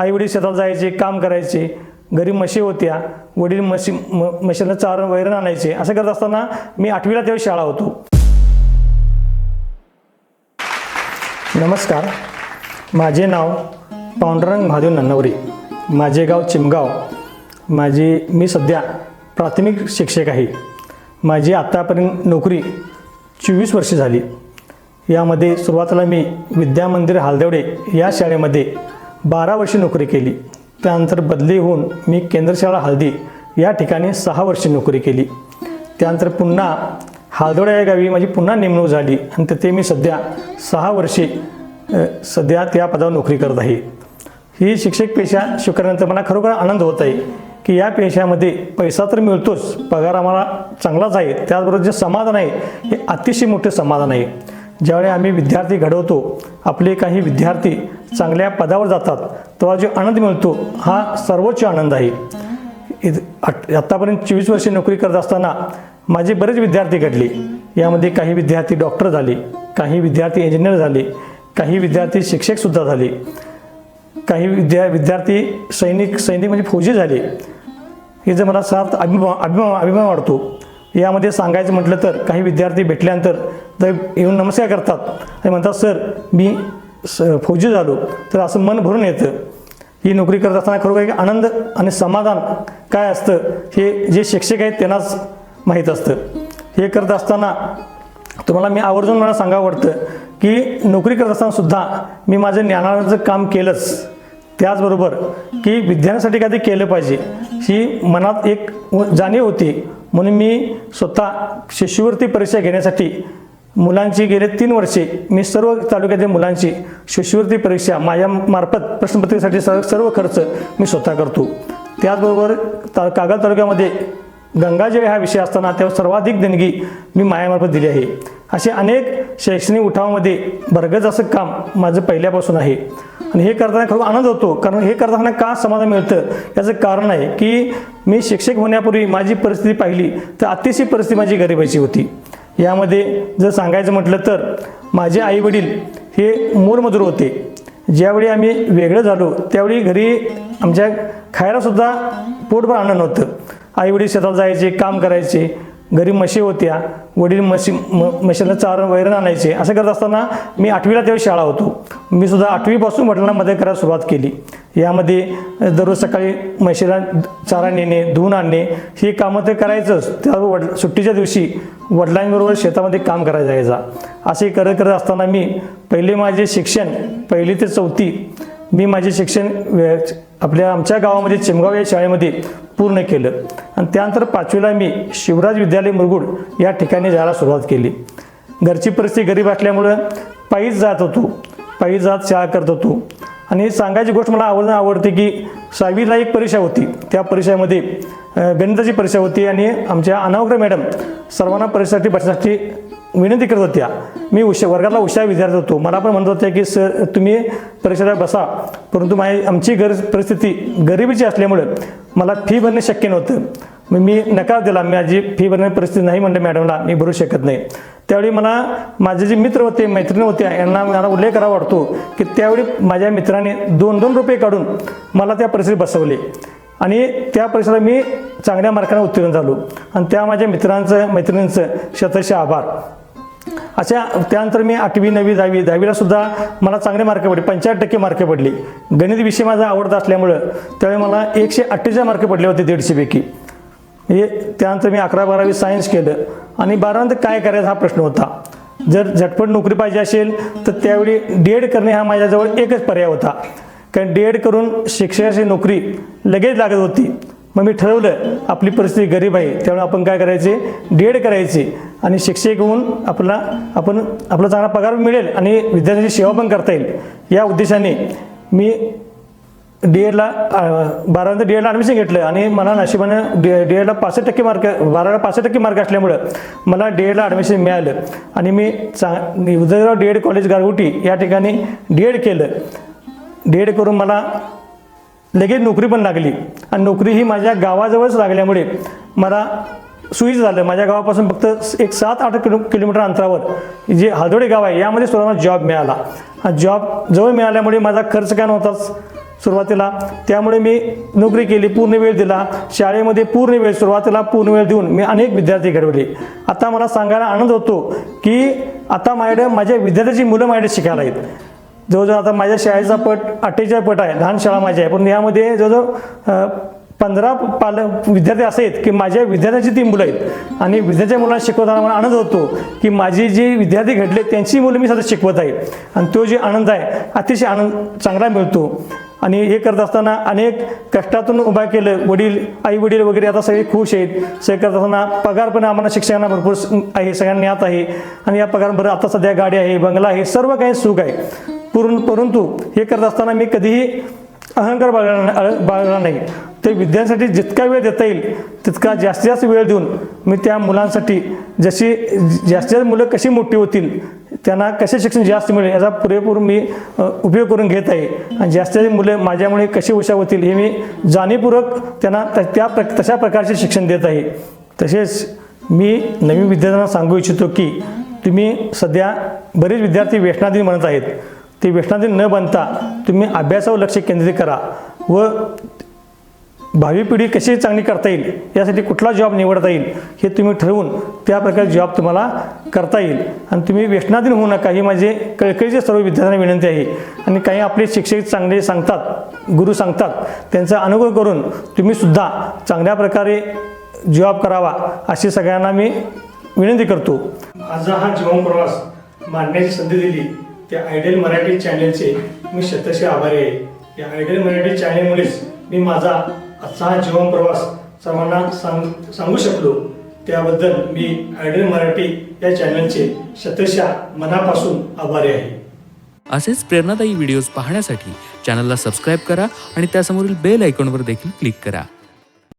आईवडील शेतात जायचे काम करायचे घरी म्हशी होत्या वडील म्हशी म म्हशीला चार वैरण आणायचे असं करत असताना मी आठवीला तेव्हा शाळा होतो. नमस्कार. माझे नाव पांडुरंग महादेव नन्नवरे. माझे गाव चिमगाव. माझे मी सध्या प्राथमिक शिक्षक आहे. माझी आत्तापर्यंत नोकरी चोवीस वर्षे झाली. यामध्ये सुरुवातीला मी विद्यामंदिर हालदेवडे या शाळेमध्ये बारा वर्षे नोकरी केली. त्यानंतर बदली होऊन मी केंद्रशाळा हळदी या ठिकाणी सहा वर्षे नोकरी केली. त्यानंतर पुन्हा हालदोडा या गावी माझी पुन्हा नेमणूक झाली आणि तिथे मी सध्या सहा वर्षे सध्या त्या पदावर नोकरी करत आहे. ही शिक्षक पेशा स्वीकारल्यानंतर मला खरोखर आनंद होत आहे की या पेशामध्ये पैसा तर मिळतोच पगार आम्हाला चांगलाच आहे. त्याचबरोबर जे समाधान आहे हे अतिशय मोठे समाधान आहे. ज्यावेळी आम्ही विद्यार्थी घडवतो आपले काही विद्यार्थी चांगल्या पदावर जातात तेव्हा जो आनंद मिळतो हा सर्वोच्च आनंद आहे. इत- आत्तापर्यंत चोवीस वर्षे नोकरी करत असताना माझे बरेच विद्यार्थी घडले. यामध्ये काही विद्यार्थी डॉक्टर झाले काही विद्यार्थी इंजिनियर झाले काही विद्यार्थी शिक्षकसुद्धा झाले. काही विद्या विद्यार्थी सैनिक सैनिक म्हणजे फौजी झाले. हे जर मला सार्थ अभिमा अभिमान अभिमान वाटतो यामध्ये सांगायचं म्हटलं तर काही विद्यार्थी भेटल्यानंतर तर येऊन नमस्कार करतात. आणि म्हणतात सर मी स फौजी झालो. तर असं मन भरून येतं. ही नोकरी करत असताना खरोखर एक आनंद आणि समाधान काय असतं? हे जे शिक्षक आहेत त्यांनाच माहीत असतं. हे करत असताना तुम्हाला मी आवर्जून मला सांगावं वाटतं की नोकरी करत असतानासुद्धा मी माझं ज्ञानाचं काम केलंच. त्याचबरोबर की विद्यार्थ्यांसाठी काहीतरी केलं पाहिजे. ही मनात एक व- जाणीव होती. म्हणून मी स्वतः शिष्यवृत्ती परीक्षा घेण्यासाठी मुलांची गेले तीन वर्षे मी सर्व तालुक्यातील मुलांची शिष्यवृत्ती परीक्षा माझ्यामार्फत प्रश्नपत्रिकेसाठी सर्व सर्व खर्च मी स्वतः करतो. त्याचबरोबर ता कागल तालुक्यामध्ये गंगाजळ हा विषय असताना त्यावर सर्वाधिक देणगी मी मायामार्फत दिली आहे. असे अनेक शैक्षणिक उठावामध्ये भरगज असं काम माझं पहिल्यापासून आहे. आणि हे करताना खरोखर आनंद होतो कारण हे करताना का समाधान मिळतं याचं कारण आहे की मी शिक्षक होण्यापूर्वी माझी परिस्थिती पाहिली तर अतिशय परिस्थिती माझी गरिबाची होती. यामध्ये जर सांगायचं म्हटलं तर माझे आईवडील हे मोलमजूर होते. ज्यावेळी आम्ही वेगळं झालो त्यावेळी घरी आमच्या खायलासुद्धा पोटभर अन्न नव्हतं. आईवडील शेतात जायचे काम करायचे घरी म्हशी होत्या वडील म्हशी म म्हशीला चारण वैरण आणायचे असं करत असताना मी आठवीला तेव्हा शाळा होतो. मी सुद्धा आठवीपासून वडिलांना मदत करायला सुरुवात केली. यामध्ये दररोज सकाळी म्हशीला चारा नेणे धुवून आणणे ही कामं तर करायचंच. त्या वड सुट्टीच्या दिवशी वडिलांबरोबर शेतामध्ये काम करायला जायचा. असे करत करत असताना मी पहिले माझे शिक्षण पहिली ते चौथी मी माझे शिक्षण आपल्या आमच्या गावामध्ये चिमगाव या शाळेमध्ये पूर्ण केलं. आणि त्यानंतर पाचवीला मी शिवराज विद्यालय मुरगुड या ठिकाणी जायला सुरुवात केली. घरची परिस्थिती गरीब असल्यामुळं पायीच जात होतो. पायी जात शाळा करत होतो. आणि सांगायची गोष्ट मला आवडणं आवडते की सहावीला एक परीक्षा होती. त्या परीक्षेमध्ये अ, गणिताची परीक्षा होती आणि आमच्या अनावग्र मॅडम सर्वांना परीक्षेसाठी बसण्यासाठी विनंती करत होत्या. मी उशा वर्गातला हुशार विद्यार्थी होतो. मला पण म्हणत होत्या की सर तुम्ही परीक्षेला बसा. परंतु माझी आमची गरज परिस्थिती गरिबीची असल्यामुळं मला फी भरणे शक्य नव्हतं. मग मी नकार दिला. माझी फी भरण्याची परिस्थिती नाही म्हणलं मॅडमला. मी भरू शकत नाही. त्यावेळी मला माझे जे मित्र होते मैत्रिणी होत्या यांना मला उल्लेख करावा वाटतो की त्यावेळी माझ्या मित्राने दोन दोन रुपये काढून मला त्या परिस्थितीत बसवले. आणि त्या परीक्षेला मी चांगल्या मार्काने उत्तीर्ण झालो. आणि त्या माझ्या मित्रांचं मैत्रिणींचं शतशः आभार. अशा त्यानंतर मी आठवी नववी दहावी दहावीला सुद्धा मला चांगले मार्क पडले. पंच्याहत्तर टक्के मार्क पडले. गणित विषय माझा आवडता असल्यामुळं त्यावेळी मला एकशे अठ्ठेचाळीस मार्क पडले होते दीडशेपैकी. हे त्यानंतर मी अकरा बारावी सायन्स केलं. आणि बारानंतर काय करायचा हा प्रश्न होता. जर झटपट नोकरी पाहिजे असेल तर त्यावेळी डी एड करणे हा माझ्याजवळ एकच पर्याय होता. कारण डी एड करून शिक्षकाची नोकरी लगेच लागत होती. मग मी ठरवलं आपली परिस्थिती गरीब आहे त्यामुळे आपण काय करायचे? डी एड करायचे. आणि शिक्षक होऊन आपला आपण आपला चांगला पगार मिळेल आणि विद्यार्थ्यांची सेवा पण करता येईल. या उद्देशाने मी डी एडला बारानंतर डी एडला ॲडमिशन घेतलं आणि मला नशिबाने डी डी एडला पासष्ट टक्के मार्क बाराला पासष्ट टक्के मार्क असल्यामुळं मला डी एडला ॲडमिशन मिळालं. आणि मी चा Udayrao D Ed college Gargoti या ठिकाणी डी एड केलं. डी एड करून मला लगेच नोकरी पण लागली. आणि नोकरी ही माझ्या गावाजवळच लागल्यामुळे मला सुईच झालं. माझ्या गावापासून फक्त एक सात आठ किलो किलोमीटर अंतरावर जे हादोडे गाव आहे यामध्ये स्वतःला जॉब मिळाला. हा जॉब जवळ मिळाल्यामुळे माझा खर्च काय नव्हताच. सुरुवातीला. त्यामुळे मी नोकरी केली पूर्ण वेळ दिला. शाळेमध्ये पूर्ण वेळ सुरुवातीला पूर्ण वेळ देऊन मी अनेक विद्यार्थी घडवले. आता मला सांगायला आनंद होतो की आता माझ्याकडे माझ्या विद्यार्थ्याची मुलं माझ्याकडे शिकायला आहेत. जवळजवळ आता माझ्या शाळेचा पट अठ्ठेचाळीस पट आहे लहान शाळा माझी आहे. पण यामध्ये जवळजवळ पंधरा पालक विद्यार्थी असे आहेत की माझ्या विद्यार्थ्यांची ती मुलं आहेत. आणि विद्यार्थ्या मुलांना शिकवताना मला आनंद होतो की माझी जी विद्यार्थी घडले त्यांची मुलं मी सध्या शिकवत आहे. आणि तो जे आनंद आहे अतिशय आनंद चांगला मिळतो. आणि हे करत असताना अनेक कष्टातून उभा केलं वडील आई वडील वगैरे आता सगळे खुश आहेत. सगळे करत असताना पगार पण आम्हाला शिक्षकांना भरपूर आहे सगळ्यांना ज्ञात आहे. आणि या पगार आता सध्या गाडी आहे बंगला आहे सर्व काही सुख आहे. पूर्ण परंतु हे करत असताना मी कधीही अहंकार बाळगणार बाळगणार नाही. ते विद्यार्थ्यांसाठी जितका वेळ देता येईल तितका जास्तीत जास्त वेळ देऊन मी त्या मुलांसाठी जशी जास्तीत जास्त मुलं कशी मोठी होतील त्यांना कसे शिक्षण जास्त मिळेल याचा पुरेपूर मी उपयोग करून घेत आहे. आणि जास्तीत जास्त मुलं माझ्यामुळे कशी हुशार होतील हे मी जाणीवपूर्वक त्यांना त- त्या प्र तशा प्रकारचे शिक्षण देत आहे. तसेच मी नवीन विद्यार्थ्यांना सांगू इच्छितो की तुम्ही सध्या बरेच विद्यार्थी व्यसनाधीन म्हणत आहेत. ते व्यसनाधीन न बनता तुम्ही अभ्यासावर लक्ष केंद्रित करा व भावी पिढी कशी चांगली करता येईल? यासाठी कुठला जॉब निवडता येईल? हे तुम्ही ठरवून त्या प्रकारे जॉब तुम्हाला करता येईल. आणि तुम्ही व्यसनाधीन होऊ नका. ही माझे कळकळीचे सर्व विद्यार्थ्यांना विनंती आहे. आणि काही आपले शिक्षक चांगले सांगतात गुरु सांगतात त्यांचा अनुग्रह करून तुम्हीसुद्धा चांगल्या प्रकारे जॉब करावा अशी सगळ्यांना मी विनंती करतो. माझा हा जीवन प्रवास मांडण्याची संधी दिली. त्या आयडियल मराठी चॅनलचे मी शतशे आभारी आहे. या आयडियल मराठी चॅनलमुळेच मी माझा आजचा हा जीवन प्रवास सर्वांना सांग सांगू शकलो. त्याबद्दल मी आयडल मराठी या चॅनलचे शतशा मनापासून आभारी आहे. असेच प्रेरणादायी व्हिडिओज पाहण्यासाठी चॅनलला सबस्क्राईब करा आणि त्यासमोरील बेल आयकॉनवर देखील क्लिक करा.